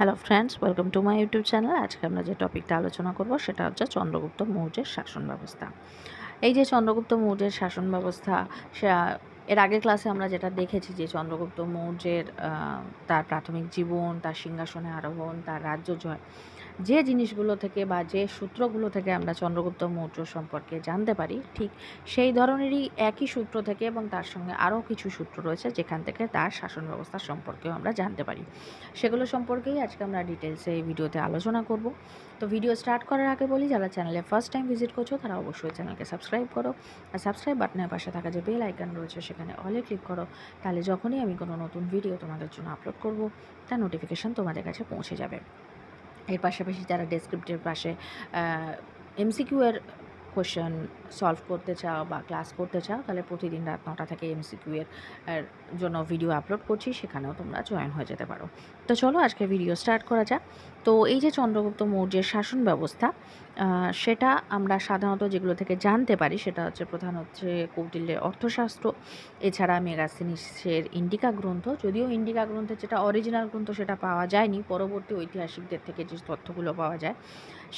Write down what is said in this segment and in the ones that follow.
Hello friends welcome to my YouTube channel আজকে আমরা যে টপিকটা আলোচনা করব, সেটা হচ্ছে চন্দ্রগুপ্ত মৌর্যের শাসন ব্যবস্থা। এই যে চন্দ্রগুপ্ত মৌর্যের শাসন ব্যবস্থা এর আগের ক্লাসে আমরা যেটা দেখেছি যে চন্দ্রগুপ্ত মৌর্যের তার প্রাথমিক জীবন, তার সিংহাসনে আরোহণ, তার রাজ্য জয় যে জিনিসগুলো থেকে বা যে সূত্রগুলো থেকে আমরা চন্দ্রগুপ্ত মৌর্য সম্পর্কে জানতে পারি, ঠিক সেই ধরনেরই একই সূত্র থেকে এবং তার সঙ্গে আরও কিছু সূত্র রয়েছে যেখান থেকে তার শাসন ব্যবস্থা সম্পর্কেও আমরা জানতে পারি। সেগুলো সম্পর্কেই আজকে আমরা ডিটেলসে এই ভিডিওতে আলোচনা করব। তো ভিডিও স্টার্ট করার আগে বলি, যারা চ্যানেলে ফার্স্ট টাইম ভিজিট করছ, তারা অবশ্যই চ্যানেলকে সাবস্ক্রাইব করো আর সাবস্ক্রাইব বাটনের পাশে থাকা যে বেল আইকন রয়েছে, সেখানে অলে ক্লিক করো। তাহলে যখনই আমি কোনো নতুন ভিডিও তোমাদের জন্য আপলোড করব, তার নোটিফিকেশান তোমাদের কাছে পৌঁছে যাবে। এর পাশাপাশি যারা ডেসক্রিপ্টের পাশে এমসিকিউ এর কোশ্চেন সলভ করতে চাও বা ক্লাস করতে চাও, তাহলে প্রতিদিন রাত নটা থেকে এমসিকিউ এর জন্য ভিডিও আপলোড করছি, সেখানেও তোমরা জয়েন হয়ে যেতে পারো। তো চলো আজকে ভিডিও স্টার্ট করা যাক। তো এই যে চন্দ্রগুপ্ত মৌর্যের শাসন ব্যবস্থা সেটা আমরা সাধারণত যেগুলো থেকে জানতে পারি, সেটা হচ্ছে প্রধান হচ্ছে কৌটিল্যের অর্থশাস্ত্র, এছাড়া মেগাসিনিসের ইন্ডিকা গ্রন্থ। যদিও ইন্ডিকা গ্রন্থের যেটা অরিজিনাল গ্রন্থ সেটা পাওয়া যায়নি, পরবর্তী ঐতিহাসিকদের থেকে যে তথ্যগুলো পাওয়া যায়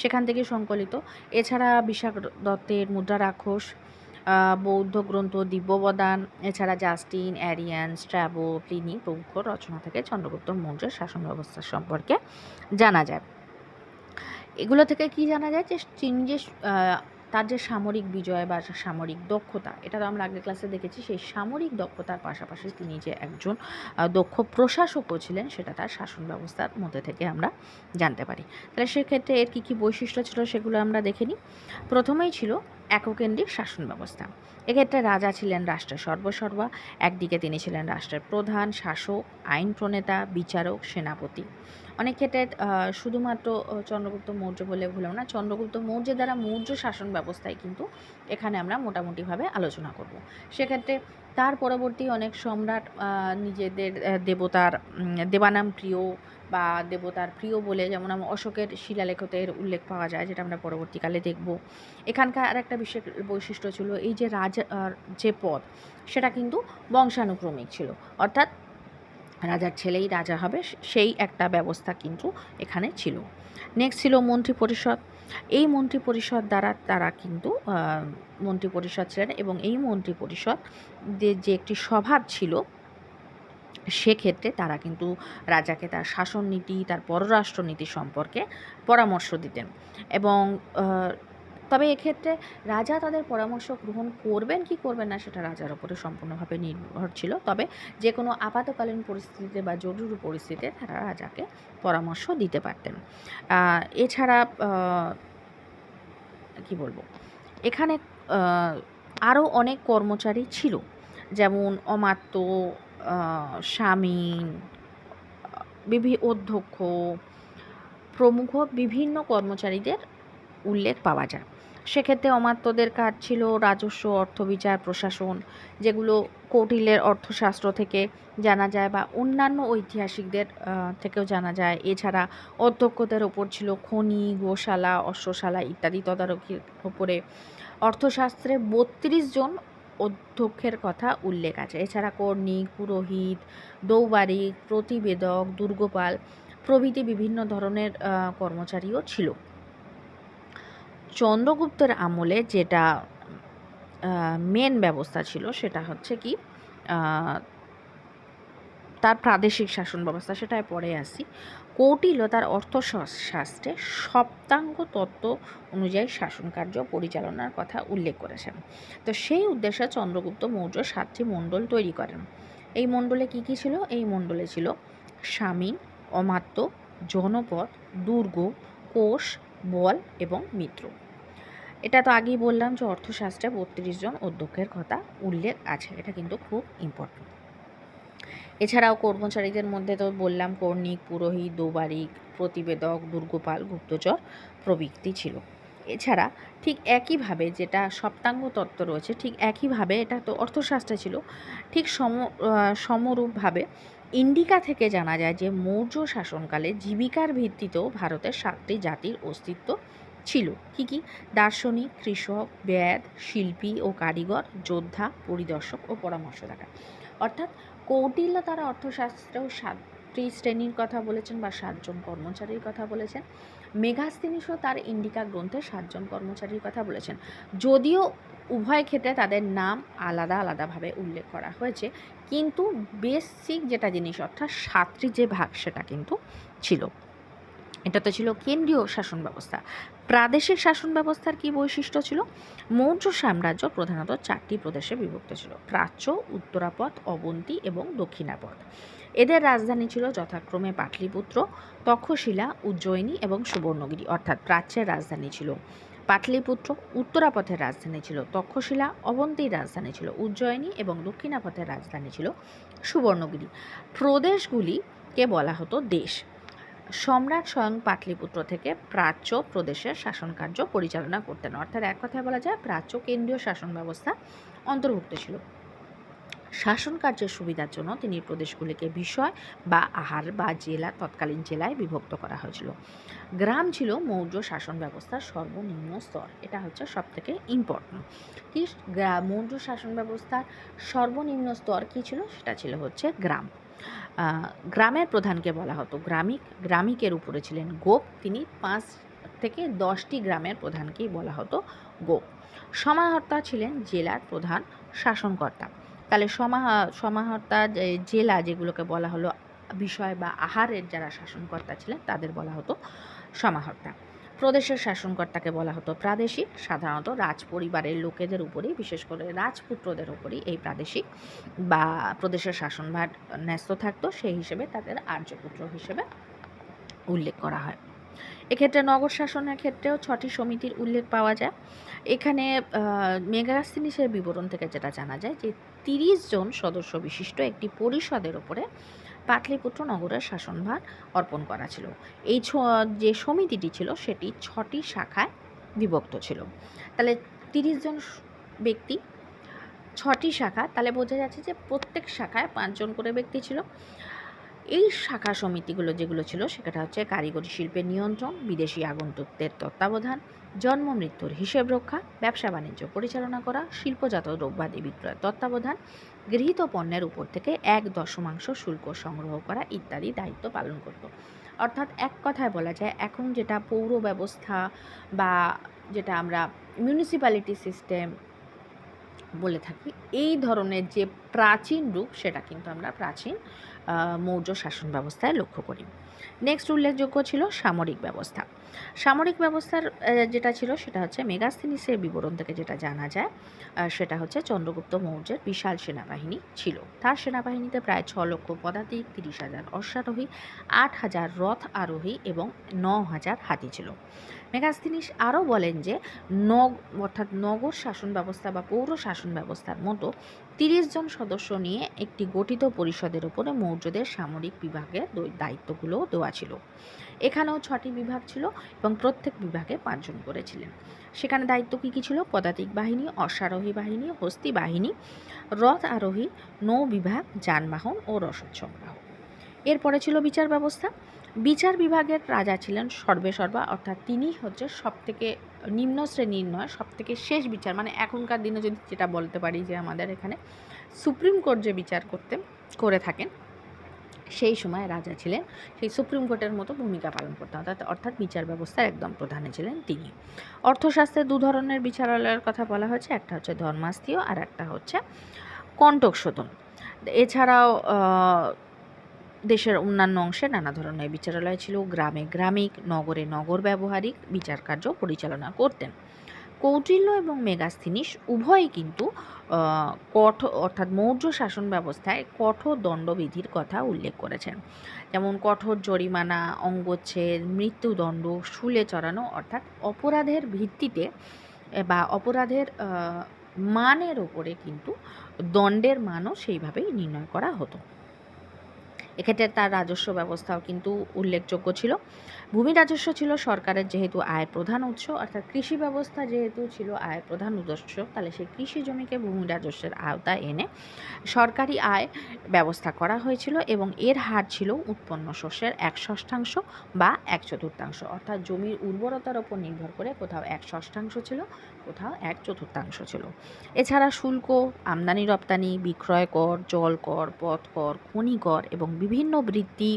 সেখান থেকে সংকলিত। এছাড়া বিশাখ দত্তের মুদ্রা রাক্ষস বৌদ্ধ গ্রন্থ দিব্যবদান, এছাড়া জাস্টিন, অ্যারিয়ান, স্ট্র্যাবো, প্লিনি প্রমুখ রচনা থেকে চন্দ্রগুপ্ত মৌর্যের শাসন ব্যবস্থা সম্পর্কে জানা যায়। এগুলো থেকে কি জানা যায় যে চীন যে তার যে সামরিক বিজয় বা সামরিক দক্ষতা, এটা তো আমরা আগের ক্লাসে দেখেছি, সেই সামরিক দক্ষতার পাশাপাশি তিনি যে একজন দক্ষ প্রশাসকও ছিলেন, সেটা তার শাসন ব্যবস্থার মধ্যে থেকে আমরা জানতে পারি। তাহলে সেক্ষেত্রে এর কী কী বৈশিষ্ট্য ছিল সেগুলো আমরা দেখে নিই। প্রথমেই ছিল এককেন্দ্রিক শাসন ব্যবস্থা। এক্ষেত্রে রাজা ছিলেন রাষ্ট্রের সর্বসর্বা, একদিকে তিনি ছিলেন রাষ্ট্রের প্রধান, শাসক আইন প্রণেতা বিচারক, সেনাপতি। অনেক ক্ষেত্রে শুধুমাত্র চন্দ্রগুপ্ত মৌর্য বলে ভুলেও না, চন্দ্রগুপ্ত মৌর্যের দ্বারা মৌর্য শাসন ব্যবস্থায় কিন্তু এখানে আমরা মোটামুটিভাবে আলোচনা করব। সেক্ষেত্রে তার পরবর্তী অনেক সম্রাট নিজেদের দেবতার দেবানাম প্রিয় বা দেবতার প্রিয় বলে যেমন আমরা অশোকের শিলালেখতের উল্লেখ পাওয়া যায়, যেটা আমরা পরবর্তীকালে দেখব। এখানকার আর একটা বিশেষ বৈশিষ্ট্য ছিল, এই যে রাজা যে পদ, সেটা কিন্তু বংশানুক্রমিক ছিল। অর্থাৎ রাজার ছেলেই রাজা হবে সেই একটা ব্যবস্থা কিন্তু এখানে ছিল। নেক্সট ছিল মন্ত্রী পরিষদ। এই মন্ত্রী পরিষদ দ্বারা তারা কিন্তু মন্ত্রী পরিষদ ছিলেন এবং এই মন্ত্রী পরিষদ যে একটি স্বভাব ছিল, সেক্ষেত্রে তারা কিন্তু রাজাকে তার শাসন নীতি তার পররাষ্ট্রনীতি সম্পর্কে পরামর্শ দিতেন। এবং তবে এক্ষেত্রে রাজা তাদের পরামর্শ গ্রহণ করবেন, কি করবেন না সেটা রাজার ওপরে সম্পূর্ণভাবে নির্ভর ছিল। তবে যে কোনো আপাতকালীন পরিস্থিতিতে বা জরুরি পরিস্থিতিতে তারা রাজাকে পরামর্শ দিতে পারতেন। এছাড়া কি বলব? এখানে আরও অনেক কর্মচারী ছিল। যেমন অমাত্য স্বামী বিভি, অধ্যক্ষ, প্রমুখ বিভিন্ন কর্মচারীদের উল্লেখ পাওয়া যায়। সেক্ষেত্রে অমাত্যদের কাজ ছিল রাজস্ব, অর্থবিচার, প্রশাসন, যেগুলো কৌটিল্যের অর্থশাস্ত্র থেকে জানা যায় বা অন্যান্য ঐতিহাসিকদের থেকেও জানা যায়। এছাড়া অধ্যক্ষদের ওপর ছিল খনি, গোশালা, অশ্বশালা ইত্যাদি তদারকির ওপরে। অর্থশাস্ত্রে বত্রিশ জন অধ্যক্ষের কথা উল্লেখ আছে। এছাড়া কর্ণিক, পুরোহিত, দৌবারিক, প্রতিবেদক, দুর্গপাল প্রভৃতি বিভিন্ন ধরনের কর্মচারীও ছিল। চন্দ্রগুপ্তের আমলে যেটা মেন ব্যবস্থা ছিল সেটা হচ্ছে কি তার প্রাদেশিক শাসন ব্যবস্থা সেটায় পরে আসি। কৌটিল্য তার অর্থশাস্ত্রে সপ্তাঙ্গ তত্ত্ব অনুযায়ী শাসন কার্য পরিচালনার কথা উল্লেখ করেছেন। তো সেই উদ্দেশ্যে চন্দ্রগুপ্ত মৌর্য সাতটি মণ্ডল তৈরি করেন। এই মণ্ডলে কি কি ছিল? এই মণ্ডলে ছিল স্বামী, অমাত্য, জনপদ, দুর্গ, কোষ বল এবং মিত্র। এটা তো আগেই বললাম যে অর্থশাস্ত্রে বত্রিশ জন অধ্যক্ষের কথা উল্লেখ আছে। এটা কিন্তু খুব ইম্পর্টেন্ট এছাড়াও কর্মচারীদের মধ্যে তো বললাম কর্ণিক, পুরোহিত, দৌবারিক, প্রতিবেদক, দুর্গপাল, গুপ্তচর প্রবৃত্তি ছিল। এছাড়া ঠিক একইভাবে যেটা সপ্তাঙ্গ তত্ত্ব রয়েছে, ঠিক একইভাবে এটা তো অর্থশাস্ত্রে ছিল, ঠিক সম সমরূপভাবে ইন্ডিকা থেকে জানা যায় যে মৌর্য শাসনকালে জীবিকার ভিত্তিতেও ভারতের সাতটি জাতির অস্তিত্ব ছিল। কি কি? দার্শনিক, কৃষক ব্যাদ শিল্পী ও কারিগর, যোদ্ধা, পরিদর্শক ও পরামর্শদাতা। অর্থাৎ কৌটিল্য তারা অর্থশাস্ত্রেও সাত সাতটি শ্রেণির কথা বলেছেন বা সাতজন কর্মচারীর কথা বলেছেন। মেঘাস্তিনিসও তার ইন্ডিকা গ্রন্থে সাতজন কর্মচারীর কথা বলেছেন। যদিও উভয় ক্ষেত্রে তাদের নাম আলাদা আলাদাভাবে উল্লেখ করা হয়েছে। কিন্তু বেসিক যেটা জিনিস, অর্থাৎ সাতটি যে ভাগ, সেটা কিন্তু ছিল। এটা তো ছিল কেন্দ্রীয় শাসন ব্যবস্থা। প্রাদেশিক শাসন ব্যবস্থার কি বৈশিষ্ট্য ছিল? মৌর্য সাম্রাজ্য প্রধানত চারটি প্রদেশে বিভক্ত ছিল। প্রাচ্য, উত্তরাপথ, অবন্তী এবং দক্ষিণাপথ। এদের রাজধানী ছিল যথাক্রমে পাটলিপুত্র, তক্ষশিলা, উজ্জয়িনী এবং সুবর্ণগিরি। অর্থাৎ প্রাচ্যের রাজধানী ছিল পাটলিপুত্র উত্তরাপথের রাজধানী ছিল। তক্ষশিলা অবন্তীর রাজধানী ছিল। উজ্জয়িনী এবং দক্ষিণাপথের রাজধানী ছিল সুবর্ণগিরি। প্রদেশগুলিকে বলা হতো দেশ। সম্রাট স্বয়ং পাটলিপুত্র থেকে প্রাচ্য প্রদেশের শাসন কার্য পরিচালনা করতেন। অর্থাৎ এক কথায় বলা যায় প্রাচ্য কেন্দ্রীয় শাসন ব্যবস্থা অন্তর্ভুক্ত ছিল। শাসন কার্যের সুবিধার জন্য তিনি প্রদেশগুলিকে বিষয় বা আহার বা জেলা, তৎকালীন জেলায় বিভক্ত করা হয়েছিল। গ্রাম ছিল মৌর্য শাসন ব্যবস্থার সর্বনিম্ন স্তর। এটা হচ্ছে সব থেকে ইম্পর্টেন্ট কি মৌর্য শাসন ব্যবস্থার সর্বনিম্ন স্তর কী ছিল? সেটা ছিল হচ্ছে গ্রাম। গ্রামের প্রধানকে বলা হতো গ্রামিক, গ্রামিকের উপরে ছিলেন গোপ। তিনি পাঁচ থেকে দশটি গ্রামের প্রধানকেই বলা হতো গোপ। সমাহর্তা ছিলেন জেলার প্রধান শাসনকর্তা। তাহলে সমাহ, সমাহর্তা জেলা যেগুলোকে বলা হলো, বিষয় বা আহারের যারা শাসনকর্তা ছিলেন, তাদের বলা হতো সমাহর্তা। প্রদেশের শাসনকর্তাকে বলা হতো প্রাদেশিক, সাধারণত রাজ পরিবারের লোকেদের উপরেই, বিশেষ করে রাজপুত্রদের উপরেই এই প্রাদেশিক বা প্রদেশের শাসনভার ন্যস্ত থাকতো, সেই হিসেবে তাদের আর্যপুত্র হিসেবে উল্লেখ করা হয়। এক্ষেত্রে নগর শাসনের ক্ষেত্রেও ছটি সমিতির উল্লেখ পাওয়া যায়। এখানে মেগাস্তিনিসের বিবরণ থেকে যেটা জানা যায় যে তিরিশ জন সদস্য বিশিষ্ট একটি পরিষদের ওপরে পাটলিপুত্র নগরের শাসনভার অর্পণ করা ছিল। এই যে সমিতিটি ছিল সেটি ছটি শাখায় বিভক্ত ছিল। তাহলে তিরিশ জন ব্যক্তি, ছটি শাখা, তাহলে বোঝা যাচ্ছে যে প্রত্যেক শাখায় পাঁচজন করে ব্যক্তি ছিল। এই শাখা সমিতিগুলো যেগুলো ছিল সেটা হচ্ছে কারিগরি শিল্পের নিয়ন্ত্রণ, বিদেশি আগন্তুকদের তত্ত্বাবধান, জন্ম, মৃত্যুর হিসেব রক্ষা, ব্যবসা বাণিজ্য পরিচালনা করা, শিল্পজাত দ্রব্যাদি বিক্রয়ের তত্ত্বাবধান, গৃহীত পণ্যের উপর থেকে এক দশমাংশ শুল্ক সংগ্রহ করা ইত্যাদি দায়িত্ব পালন করত। অর্থাৎ এক কথায় বলা যায়, এখন যেটা পৌর ব্যবস্থা বা যেটা আমরা মিউনিসিপ্যালিটি সিস্টেম বলে থাকি, এই ধরনের যে প্রাচীন রূপ সেটা কিন্তু আমরা প্রাচীন মৌর্য শাসন ব্যবস্থায় লক্ষ্য করি। নেক্সট উল্লেখযোগ্য ছিল সামরিক ব্যবস্থা। সামরিক ব্যবস্থার যেটা ছিল সেটা হচ্ছে মেগাস্তিনিসের বিবরণ থেকে যেটা জানা যায় সেটা হচ্ছে চন্দ্রগুপ্ত মৌর্যের বিশাল সেনাবাহিনী ছিল। তার সেনাবাহিনীতে প্রায় ছ লক্ষ পদাতিক, তিরিশ হাজার অশ্বারোহী, আট হাজার রথ আরোহী এবং ন হাজার হাতি ছিল। মেগাস্তিনিস আরও বলেন যে নগ, অর্থাৎ নগর শাসন ব্যবস্থা বা পৌর শাসন ব্যবস্থার মতো তিরিশ জন সদস্য নিয়ে একটি গঠিত পরিষদের উপরে মৌর্যদের সামরিক বিভাগের দৈ- দায়িত্বগুলোও দেওয়া ছিল। এখানেও ছটি বিভাগ ছিল এবং প্রত্যেক বিভাগে পাঁচজন করেছিলেন। সেখানে দায়িত্ব কী কী ছিল? পদাতিক বাহিনী, অশ্বারোহী বাহিনী, হস্তি বাহিনী রথ আরোহী নৌ বিভাগ, যানবাহন ও রসদ সংগ্রহ। এরপরে ছিল বিচার ব্যবস্থা। বিচার বিভাগের রাজা ছিলেন সর্বেসর্বা, অর্থাৎ তিনি হচ্ছে সব থেকে নিম্ন শ্রেণির নয় সব থেকে শেষ বিচার। মানে এখনকার দিনে যদি যেটা বলতে পারি যে আমাদের এখানে সুপ্রিম কোর্ট যে বিচার করতে, করে থাকেন, সেই সময় রাজা ছিলেন, সেই সুপ্রিম কোর্টের মতো ভূমিকা পালন করতেন। অর্থাৎ অর্থাৎ বিচার ব্যবস্থার একদম প্রধানে ছিলেন তিনি। অর্থশাস্ত্রে দু ধরনের বিচারালয়ের কথা বলা হয়েছে। একটা হচ্ছে ধর্মাস্তীয় আর একটা হচ্ছে কণ্টক শোধন এছাড়াও দেশের অন্যান্য অংশে নানা ধরনের বিচারালয় ছিল, গ্রামে গ্রামিক, নগরে নগর ব্যবহারিক বিচার কার্য পরিচালনা করতেন। কৌটিল্য এবং মেগাস্থিনিস উভয়ই কিন্তু কঠোর অর্থাৎ মৌর্য শাসন ব্যবস্থায় কঠোর দণ্ডবিধির কথা উল্লেখ করেছেন। যেমন কঠোর জরিমানা, অঙ্গচ্ছেদ, মৃত্যুদণ্ড, শুলে চড়ানো, অর্থাৎ অপরাধের ভিত্তিতে বা অপরাধের মানের ওপরে কিন্তু দণ্ডের মানও সেইভাবেই নির্ণয় করা হতো। এক্ষেত্রে তার রাজস্ব ব্যবস্থাও কিন্তু উল্লেখযোগ্য ছিল। ভূমি রাজস্ব ছিল সরকারের যেহেতু আয়ের প্রধান উৎস, অর্থাৎ কৃষি ব্যবস্থা যেহেতু ছিল আয়ের প্রধান উৎস তাহলে সেই কৃষি জমিকে ভূমি রাজস্বের আওতায় এনে সরকারি আয় ব্যবস্থা করা হয়েছিল এবং এর হার ছিল উৎপন্ন শস্যের এক ষষ্ঠাংশ বা এক চতুর্থাংশ, অর্থাৎ জমির উর্বরতার ওপর নির্ভর করে কোথাও এক ষষ্ঠাংশ ছিল, কোথাও এক চতুর্থাংশ ছিল। এছাড়া শুল্ক, আমদানি রপ্তানি, বিক্রয় কর, জল কর, পথ কর, খনি কর এবং বিভিন্ন বৃত্তি,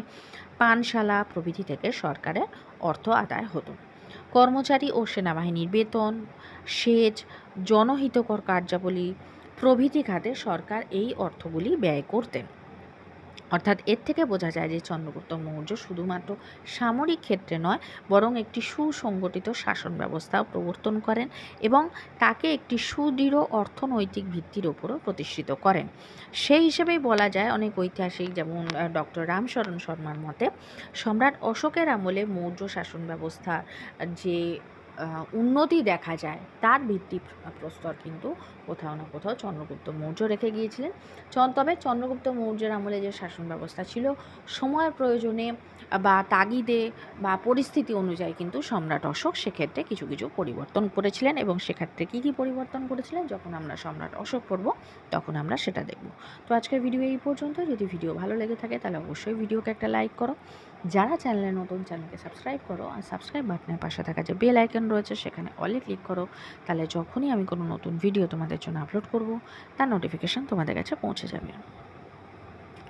পানশালা প্রভৃতি থেকে সরকারের অর্থ আদায় হতো। কর্মচারী ও সেনাবাহিনীর বেতন, সেচ, জনহিতকর কার্যাবলী প্রভৃতি খাতে সরকার এই অর্থগুলি ব্যয় করতেন। অর্থাৎ এর থেকে বোঝা যায় যে চন্দ্রগুপ্ত মৌর্য শুধুমাত্র সামরিক ক্ষেত্রে নয়, বরং একটি সুসংগঠিত শাসন ব্যবস্থাও প্রবর্তন করেন এবং তাকে একটি সুদৃঢ় অর্থনৈতিক ভিত্তির ওপরও প্রতিষ্ঠিত করেন। সেই হিসেবেই বলা যায় অনেক ঐতিহাসিক যেমন ডক্টর রামশরণ শর্মার মতে, সম্রাট অশোকের আমলে মৌর্য শাসন ব্যবস্থার যে উন্নতি দেখা যায়, তার ভিত্তি প্রস্তর কিন্তু কোথাও না কোথাও চন্দ্রগুপ্ত মৌর্য রেখে গিয়েছিলেন। তবে চন্দ্রগুপ্ত মৌর্যের আমলে যে শাসন ব্যবস্থা ছিল, সময়ের প্রয়োজনে বা তাগিদে বা পরিস্থিতি অনুযায়ী কিন্তু সম্রাট অশোক সেক্ষেত্রে কিছু কিছু পরিবর্তন করেছিলেন এবং সেক্ষেত্রে কী কী পরিবর্তন করেছিলেন? যখন আমরা সম্রাট অশোক পড়ব, তখন আমরা সেটা দেখব। তো আজকের ভিডিও এই পর্যন্ত যদি ভিডিও ভালো লেগে থাকে, তাহলে অবশ্যই ভিডিওকে একটা লাইক করো। যারা চ্যানেলে নতুন, চ্যানেলকে সাবস্ক্রাইব করো আর সাবস্ক্রাইব বাটনের পাশে থাকা যে বেল আইকন রয়েছে, সেখানে অলে ক্লিক করো। তাহলে যখনই আমি কোনো নতুন ভিডিও তোমাদের জন্য আপলোড করব, তার নোটিফিকেশান তোমাদের কাছে পৌঁছে যাবে।